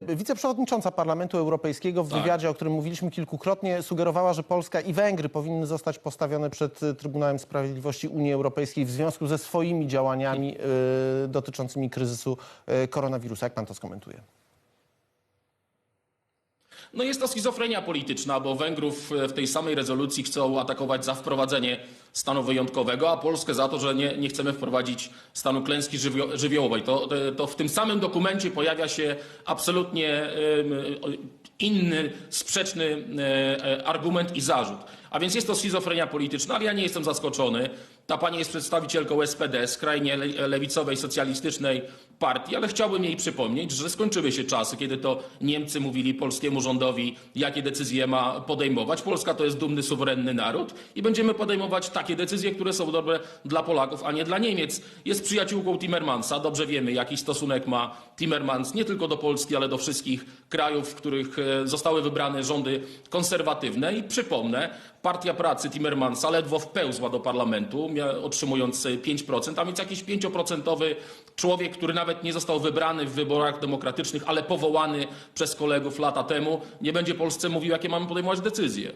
Wiceprzewodnicząca Parlamentu Europejskiego w Tak. wywiadzie, o którym mówiliśmy kilkukrotnie, sugerowała, że Polska i Węgry powinny zostać postawione przed y, Trybunałem Sprawiedliwości Unii Europejskiej w związku ze swoimi działaniami y, dotyczącymi kryzysu y, koronawirusa. Jak pan to skomentuje? No jest to schizofrenia polityczna, bo Węgrów w tej samej rezolucji chcą atakować za wprowadzenie stanu wyjątkowego, a Polskę za to, że nie, nie chcemy wprowadzić stanu klęski żywio żywiołowej. To, to w tym samym dokumencie pojawia się absolutnie inny, sprzeczny e, e, argument i zarzut. A więc jest to schizofrenia polityczna, ale ja nie jestem zaskoczony. Ta pani jest przedstawicielką SPD, skrajnie le- lewicowej, socjalistycznej partii, ale chciałbym jej przypomnieć, że skończyły się czasy, kiedy to Niemcy mówili polskiemu rządowi, jakie decyzje ma podejmować. Polska to jest dumny, suwerenny naród i będziemy podejmować takie decyzje, które są dobre dla Polaków, a nie dla Niemiec. Jest przyjaciółką Timmermansa. Dobrze wiemy, jaki stosunek ma Timmermans nie tylko do Polski, ale do wszystkich krajów, w których e, zostały wybrane rządy konserwatywne. I przypomnę, Partia Pracy Timmermansa ledwo wpełzła do parlamentu, otrzymując e, 5%, a więc jakiś 5% człowiek, który nawet nie został wybrany w wyborach demokratycznych, ale powołany przez kolegów lata temu, nie będzie Polsce mówił, jakie mamy podejmować decyzje.